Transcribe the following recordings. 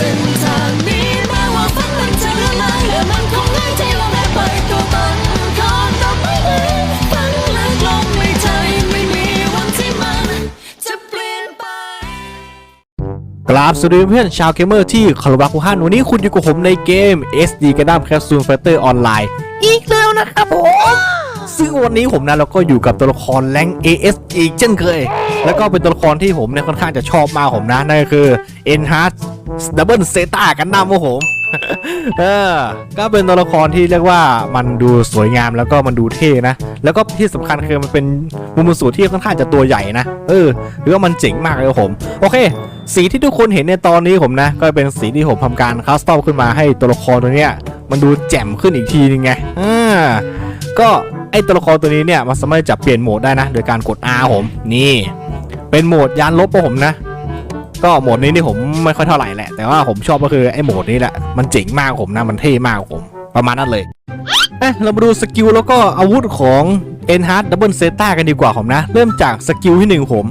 ส้นทางนี้แม้ว่าฝันมันจะละลายและมันคงง่ายที่เราได้ไปตัวตนของดอกไม้นี้ฝันลึกลงในใจไม่มีวันที่มันจะเปลี่ยนไป กราบสวัสดีเพื่อนชาวเกมเมอร์ที่คารพรักทุกท่านวันนี้คุณอยู่กับผมในเกม SD Gundam Capsule Fighter Online อีกแล้วนะครับผม ซึ่งวันนี้ผมนะเราก็อยู่กับตัวละครแรง AS อีกเช่นเคย แล้วก็เป็นตัวละครที่ผมเนี่ยค่อนข้างจะชอบมากผมนะนั่นก็คือ Enhance Double Zeta กันนำครับผมเออ ก็เป็นตัวละครที่เรียกว่ามันดูสวยงามแล้วก็มันดูเท่นะ แล้วก็ที่สำคัญคือมันเป็นมุมสูตรที่ค่อนข้างจะตัวใหญ่นะ เออหรือว่ามันเจ๋งมากเลยผม โอเค สีที่ทุกคนเห็นในตอนนี้ผมนะ ก็เป็นสีที่ผมทำการคัสตอมขึ้นมาให้ตัวละครตัวเนี้ย มันดูแจ่มขึ้นอีกทีนึงไงอ่าก็ ไอตัวละครตัวนี้เนี่ยมันสามารถจะเปลี่ยนโหมดได้นะ โดยการกด R ผมนี่เป็นโหมดยานลบของผมนะ ก็โหมดนี้นี่ผมไม่ค่อยเท่าไหร่แหละ แต่ว่าผมชอบก็คือไอ้โหมดนี้แหละมันเจ๋งมากผมนะมันเท่มากผมประมาณนั้นเลยเอ๊ะเรามาดูสกิลแล้วก็อาวุธของ e n h a r d Double Zeta กันดีกว่าผมนะ เริ่มจากสกิลที่หนึ่งผม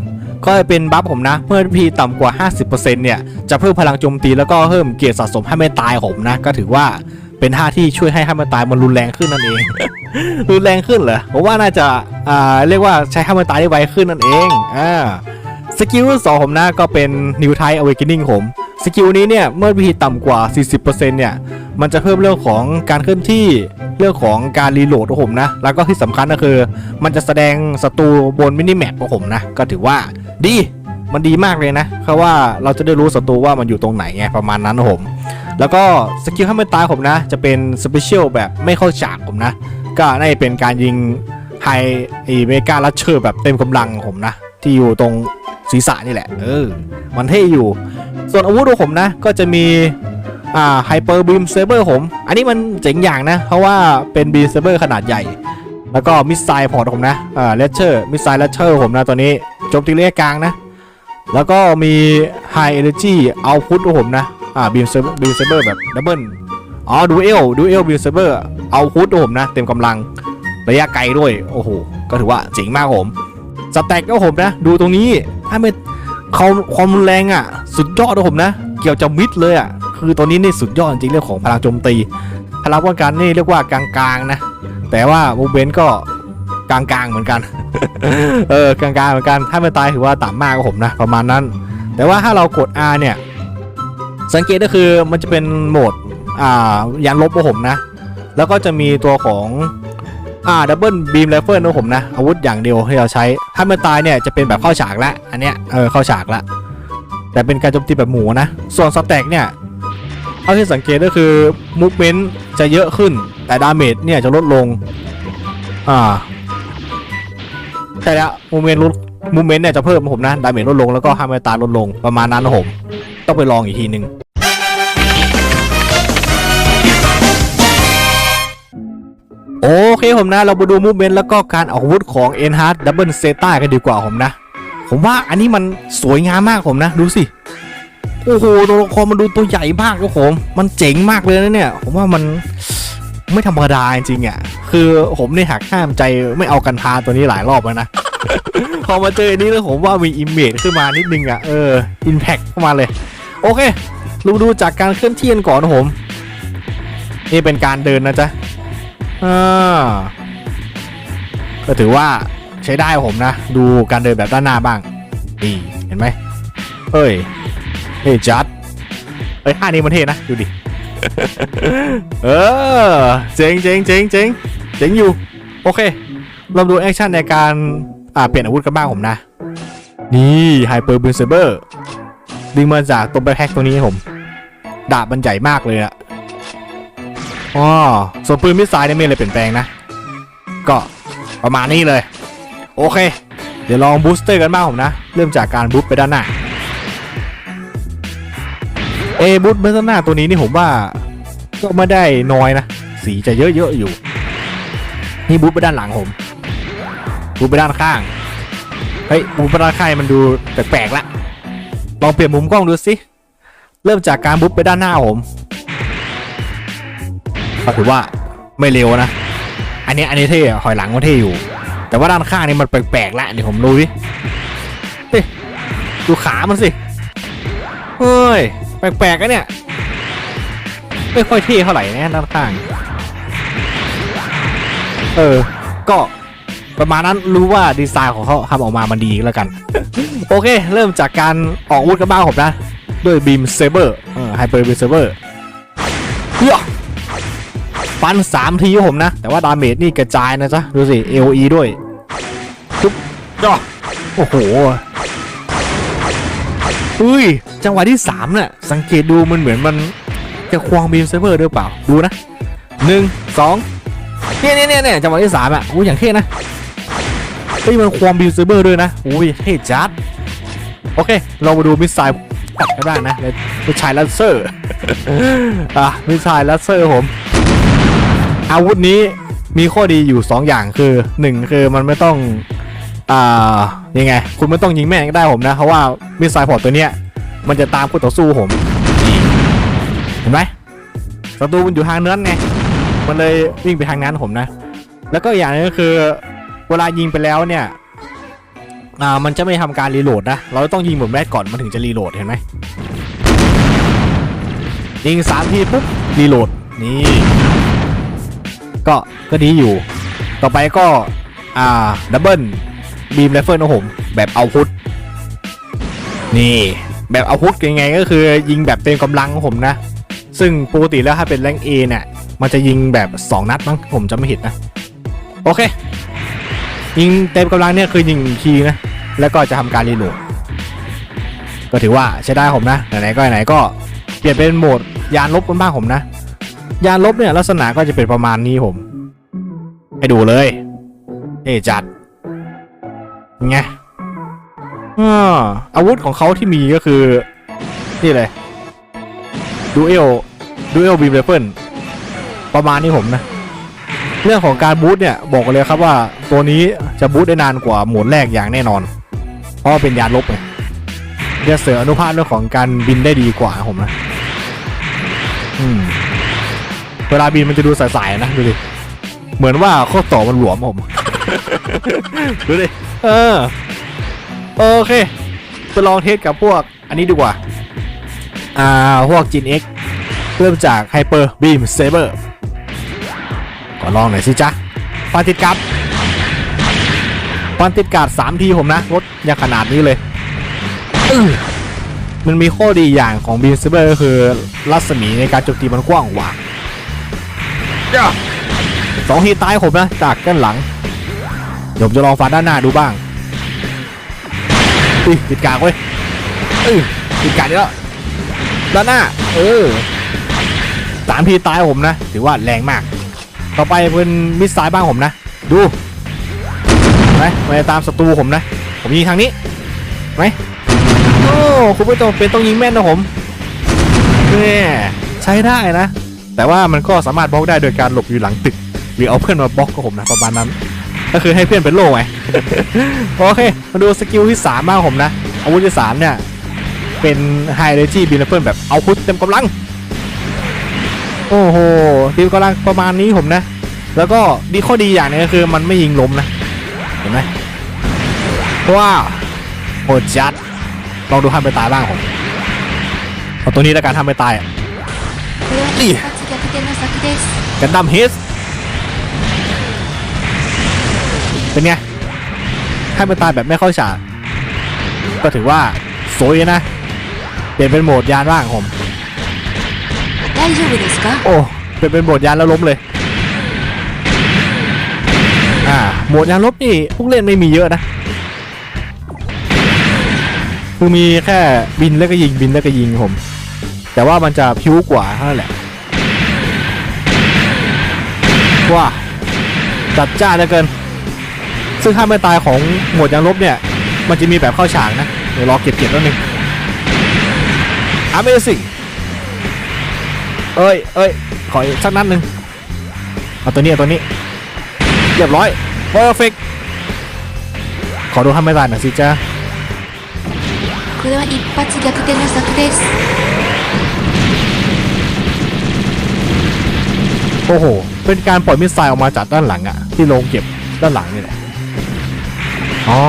ก็จะเป็นบัฟผมนะ เมื่อพีต่ำกว่า 50%เนี่ย จะเพิ่มพลังโจมตีแล้วก็เพิ่มเกียรติสะสมให้ไม่ตายผมนะ ก็ถือว่า เป็นท่าที่ช่วยให้ให้มันตายมันรุนแรงขึ้นนั่นเอง รุนแรงขึ้นเหรอผมว่าน่าจะอ่าเรียกว่าใช้ให้มันตายได้ไวขึ้นนั่นเองอ่าสกิลที่สองผมนะก็เป็น New Type Awakening ผมสกิลนี้เนี่ยเมื่อพีต่ำกว่า 40%เนี่ยมันจะเพิ่มเรื่องของการเคลื่อนที่เรื่องของการรีโหลดของผมนะ แล้วก็ที่สำคัญก็คือ มันจะแสดงศัตรูบนมินิแมปของผมนะ ก็ถือว่าดีมันดีมากเลยนะเพราะว่าเราจะได้รู้ศัตรูว่ามันอยู่ตรงไหนไงประมาณนั้นนะผม แล้วก็สกิลให้มันตายผมนะ จะเป็นสเปเชียลแบบไม่เข้าฉากผมนะ ก็น่าจะเป็นการยิงไฮไอเมกาลัชเชอร์แบบเต็มกำลังผมนะ ที่อยู่ตรงศีรษะนี่แหละ เออ มันเท่อยู่ ส่วนอาวุธของผมนะ ก็จะมีอ่าไฮเปอร์บีมเซเบอร์ผม อันนี้มันเจ๋งอย่างนะ เพราะว่าเป็นบีมเซเบอร์ขนาดใหญ่ แล้วก็มิสไซล์พอร์ตผมนะอ่าเลเชอร์มิสไซล์เลเชอร์ผมนะตัวนี้จมตีระยะกลางนะ แล้วก็มีไฮเอเนจีเอาพุทของผมนะ อ่าบีมเซบีมเซเบอร์แบบดับเบิลอ๋อดูเอลดูเอลบีมเซเบอร์เอาพุทของผมนะ เต็มกำลังระยะไกลด้วย โอ้โห ก็ถือว่าเจ๋งมากผมสแต็กก็ผมนะ ดูตรงนี้ถ้าไม่เขาความรุนแรงอะ สุดยอดนะผมนะ เกี่ยวจะมิดเลยอะ คือตัวนี้นี่สุดยอดจริงเรื่องของพลังโจมตี พลังป้องกันนี่เรียกว่ากลางๆนะ แต่ว่ามูเบนก็กลางๆเหมือนกัน เออกลางๆเหมือนกัน ถ้าไม่ตายถือว่าต่ำมากกว่าผมนะ ประมาณนั้น แต่ว่าถ้าเรากด R เนี่ย สังเกตก็คือมันจะเป็นโหมดอ่ายานลบของผมนะ แล้วก็จะมีตัวของอ่าดับเบิลบีมไรเฟิลของผมนะ อาวุธอย่างเดียวที่เราใช้ ถ้าไม่ตายเนี่ยจะเป็นแบบเข้าฉากล้วอันเนี้ยเออเข้าฉากล้วแต่เป็นการโจมตีแบบหมูนะ ส่วนสแต็กเนี่ยเท่าที่สังเกตก็คือมูฟเมนต์จะเยอะขึ้น แต่ดาเมจเนี่ยจะลดลงอ่าใช่ล้วมูเมนต์ลดมูเมนต์เนี่ยจะเพิ่มผมนะดาเมจลดลงแล้วก็ฮาร์เมตาลดลงประมาณนั้นนะผม ต้องไปลองอีกทีหนึ่งโอเคผมนะ เรามาดูมูฟเมนต์แล้วก็การออกอาวุธของ e n h a r d Double Zeta กันดีกว่าผมนะ ผมว่าอันนี้มันสวยงามมากผมนะ ดูสิ โอ้โห ตัวละครมันดูตัวใหญ่มากครับผม มันเจ๋งมากเลยนะเนี่ย ผมว่ามันไม่ธรรมดาจริงๆอะ คือผมเนี่ยหักห้ามใจไม่เอากันทาตัวนี้หลายรอบแล้วนะ พอมาเจออันนี้แล้วผมว่ามีอิมเมจขึ้นมานิดนึงอะ เอออินแพคเข้ามาเลย โอเคเราดูจากการเคลื่อนที่กันก่อนนะผม นี่เป็นการเดินนะจ๊ะอ่าก็ถือว่าใช้ได้ผมนะ ดูการเดินแบบด้านหน้าบ้างนี่เห็นไหมเฮ้ยเฮ้ยจัดเฮ้ยท่านี้มันเท่นะ ดูดิ เออ เจ๋งเจ๋งเจ๋งเจ๋งเจ๋งอยู่ โอเคเราดูแอคชั่นในการ อ่า เปลี่ยนอาวุธกันบ้างผมนะ นี่ไฮเปอร์บูนเซเบอร์ ดึงมาจากตัวแบ็คแฮกตัวนี้ผม ดาบมันใหญ่มากเลยอะอ๋อส่วนปืนมิสไซล์เนี่ยไม่เลยเปลี่ยนแปลงนะ ก็ประมาณนี้เลย โอเค เดี๋ยวลองบูสเตอร์กันบ้างผมนะ เริ่มจากการบูสต์ไปด้านหน้า เอบูทเบอร์หน้าตัวนี้นี่ผมว่า ก็ไม่ได้น้อยนะ สีจะเยอะๆอยู่ นี่บูทไปด้านหลังผม บูทไปด้านข้าง เฮ้ยบูทไปด้านข้างมันดูแปลกๆละ ลองเปลี่ยนมุมกล้องดูสิ เริ่มจากการบูทไปด้านหน้าผมก็ถือว่าไม่เร็วนะ อันนี้อันนี้เท่หอยหลังมันเท่อยู่ แต่ว่าด้านข้างนี่มันแปลกๆละนี่ผมดูดิเฮ้ยดูขามันสิ เฮ้ย แปลกๆกันเนี่ย ไม่ค่อยเท่เท่าไหร่นะด้านข้าง เออ ก็ ประมาณนั้นรู้ว่าดีไซน์ของเขาทำออกมามันดีแล้วกัน โอเค เริ่มจากการออกอาวุธกันบ้างผมนะ ด้วยบีมเซเบอร์ไฮเปอร์บีมเซเบอร์เฮ้ยฟันสามทีผมนะ แต่ว่าดาเมจนี่กระจายนะจ๊ะ ดูสิ AOE ด้วยทุบย่อโอ้โหอุ้ย จังหวะที่ 3 เนี่ย สังเกตดูมันเหมือนมันจะควงบีมเซเบอร์ด้วยเปล่า ดูนะหนึ่งสองเนี่ยเนี่ยเนี่ยเนี่ยจังหวะที่3อะโอ้ยอย่างเท่นะ ฮ้ยมันควงบีมเซเบอร์ด้วยนะโอ้ยเท่จัดโอเค เรามาดูมิสไซล์ปัดกันบ้างนะมิสไซล์ลัสเซอร์อะมิสไซล์ลัสเซอร์ผม อาวุธนี้มีข้อดีอยู่ 2 อย่างคือ 1 คือมันไม่ต้องอ่ายังไง คุณไม่ต้องยิงแม่งก็ได้ผมนะ เพราะว่ามิสไซล์พอร์ตตัวเนี้ยมันจะตามคู่ต่อสู้ผม เห็นไหมศัตรูมันอยู่ทางนั้นไงมันเลยวิ่งไปทางนั้นผมนะ แล้วก็อย่างนึงก็คือ เวลายิงไปแล้วเนี่ยอ่ามันจะไม่ทำการรีโหลดนะ เราต้องยิงหมดแม็กก่อนมันถึงจะรีโหลดเห็นไหมยิงสามทีปุ๊บรีโหลดนี่ก็ก็ดีอยู่ ต่อไปก็อ่าดับเบิลบีมไรเฟิลนะผมแบบเอาพุทนี่แบบเอาพุทยังไงก็คือยิงแบบเต็มกำลังของผมนะ ซึ่งปกติแล้วถ้าเป็นแรงเอเนี่ยมันจะยิงแบบ 2 นัดมั้งผมจะไม่ผิดนะ โอเค ยิงเต็มกำลังเนี่ยคือยิงทีนะ แล้วก็จะทำการรีโหลดก็ถือว่าใช้ได้ผมนะไหนๆก็ไหนๆก็เปลี่ยนเป็นโหมดยานลบกันบ้างผมนะ ยานลบเนี่ยลักษณะก็จะเป็นประมาณนี้ผม ให้ดูเลยเท่จัดไงอาอาวุธของเขาที่มีก็คือ นี่เลยดูเอลดูเอลบีมเรเฟิลประมาณนี้ผมนะ เรื่องของการบูทเนี่ยบอกเลยครับว่าตัวนี้จะบูทได้นานกว่าโหมดแรกอย่างแน่นอน เพราะเป็นยานลบไงจะเสริมอนุภาคเรื่องของการบินได้ดีกว่าผมนะอืมเวลาบินมันจะดูใสๆนะดูดิเหมือนว่าข้อต่อมันหลวมผมดูดิเออโอเคไปลองเทสกับพวกอันนี้ดีกว่า อ่า พวก Gen X เริ่มจาก Hyper Beam Saber ก็ลองหน่อยสิจ๊ะฟันติดกับฟันติดกาด3ทีผมนะรถอย่างขนาดนี้เลยอื้อมันมีข้อดีอย่างของ Beam Saber ก็คือรัศมีในการโจมตีมันกว้างกว่าสองทีตายผมนะ จากด้านหลังเดี๋ยวผมจะลองฟันด้านหน้าดูบ้างอุ้ยติดกากเว้ยเออติดกากนี่แล้วด้านหน้า เออสามทีตายผมนะ ถือว่าแรงมาก ต่อไปเป็นมิสไซล์บ้างผมนะ ดูเห็นไหมมาตามศัตรูผมนะ ผมยิงทางนี้ไหมโอ้คุณไม่ต้องเป็นต้องยิงแม่นนะผมเนี่ยใช้ได้นะ แต่ว่ามันก็สามารถบล็อกได้โดยการหลบอยู่หลังตึก หรือเอาเพื่อนมาบล็อกกับผมนะประมาณนั้น ก็คือให้เพื่อนเป็นโล่ไงโอเคมาดูสกิลที่3บ้างผมนะอาวุธที่3เนี่ยเป็นไฮเ e จี้บีนเฟิลแบบเอาพุทเต็มกำลัง โอ้โหดีมกำลังประมาณนี้ผมนะ แล้วก็ดีข้อดีอย่างนึงก็คือมันไม่ยิงล้มนะ เห็นไหมเพราะว่าโหดจัดลองดูทำไปตายบ้างผมเอาตัวนี้แล้วการทำไปตายนี่กันดัมเฮสเป็นไงให้มันตายแบบไม่เข้าฉาก็ถือว่าสวยนะ เปลี่ยนเป็นโหมดยานว่างผม 大丈夫ですか โอ้ เปลี่ยนเป็นโหมดยานแล้วล้มเลย อ่า โหมดยานลบนี่พวกเล่นไม่มีเยอะนะ คือมีแค่บินแล้วก็ยิงบินแล้วก็ยิงผม แต่ว่ามันจะพิ้วกว่าเท่านั้นแหละ ว่าจัดจ้านเหลือเกิน ซึ่งถ้าไม่ตายของโหมดยางลบเนี่ย มันจะมีแบบเข้าฉากนะ เดี๋ยวรอเก็บเก็บแล้วนึง Amazing เอ้ยเอ้ย ขออีกสักนัดหนึ่งเอาตัวนี้เอาตัวนี้ เรียบร้อย perfect ขอดูทำไม่ตายหน่อยสิจ้า これは一発逆転の策です โอ้โห เป็นการปล่อยมิสไซล์ออกมาจากด้านหลังอะที่โรงเก็บด้านหลังนี่แหละ อ๋อ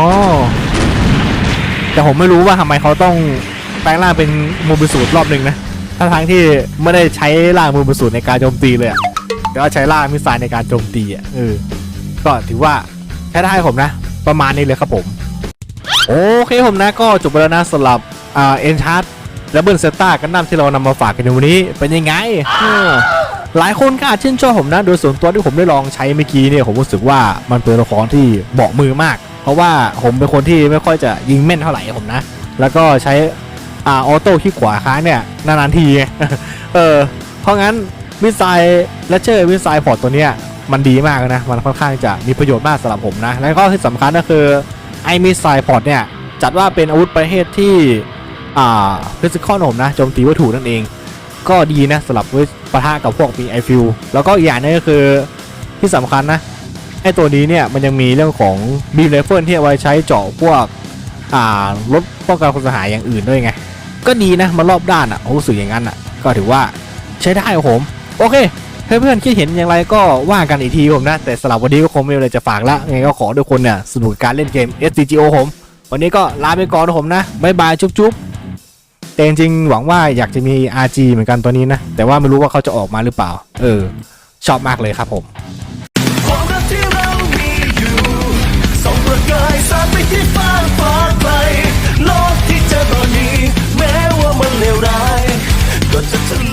แต่ผมไม่รู้ว่าทำไมเขาต้อง แปลงร่างเป็นมูบิสูตรรอบหนึ่งนะ ทั้งทางที่ไม่ได้ใช้ร่างมูบิสูตรในการโจมตีเลยอะแต่ว่าใช้ร่างมิสไซล์ในการโจมตีอะเออก็ถือว่าใช้ได้ผมนะ ประมาณนี้เลยครับผม โอเคผมนะก็จบไปแล้วนะสำหรับอ่าเอ็นชาร์ดและเบิร์นเซต้ากันน้ำที่เรานำมาฝากกันในวันนี้เป็นยังไงหลายคนก็อาจชื่นชอบผมนะ โดยส่วนตัวที่ผมได้ลองใช้เมื่อกี้เนี่ยผมรู้สึกว่ามันเป็นละครที่เหมาะมือมาก เพราะว่าผมเป็นคนที่ไม่ค่อยจะยิงแม่นเท่าไหร่ผมนะ แล้วก็ใช้ อ่าออโต้ขี้ขวาค้างเนี่ยนานๆทีเออเพราะงั้นมิสไซล์และเชอร์มิสไซล์พอร์ตตัวเนี้ยมันดีมากนะ มันค่อนข้างจะมีประโยชน์มากสำหรับผมนะ แล้วก็ที่สำคัญก็คือไอ้มิสไซล์พอร์ตเนี่ย จัดว่าเป็นอาวุธประเภทที่อ่าฟิสิกอลผมนะโจมตีวัตถุนั่นเอง ก็ดีนะสำหรับว้ปะทะกับพวกมีไอฟิลแล้วก็อีกอย่างนึงก็คือที่สำคัญนะไอตัวนี้เนี่ยมันยังมีเรื่องของบีมเลเฟิลที่เอาไว้ใช้เจาะพวกอ่ารถป้องกันคนสหายอย่างอื่นด้วยไง ก็ดีนะมันรอบด้านอะรู้สึกอย่างนั้นอะ ก็ถือว่าใช้ได้ครับผม โอเคเพื่อนๆคิดเห็นอย่างไรก็ว่ากันอีกทีผมนะ แต่สำหรับวันนี้ก็คงไม่มีอะไรจะฝากละงไงก็ขอทุกคนเนี่ยสนุกการเล่นเกม SCGO ผม วันนี้ก็ลาไปก่อนนะผมนะบ๊ายบายจุ๊บๆแต่จริงหวังว่าอยากจะมี RG เหมือนกันตัวนี้นะ แต่ว่าไม่รู้ว่าเขาจะออกมาหรือเปล่า เออ ชอบมากเลยครับผมส่องประกายสาดไปที่ฟ้าฟ้า got to tell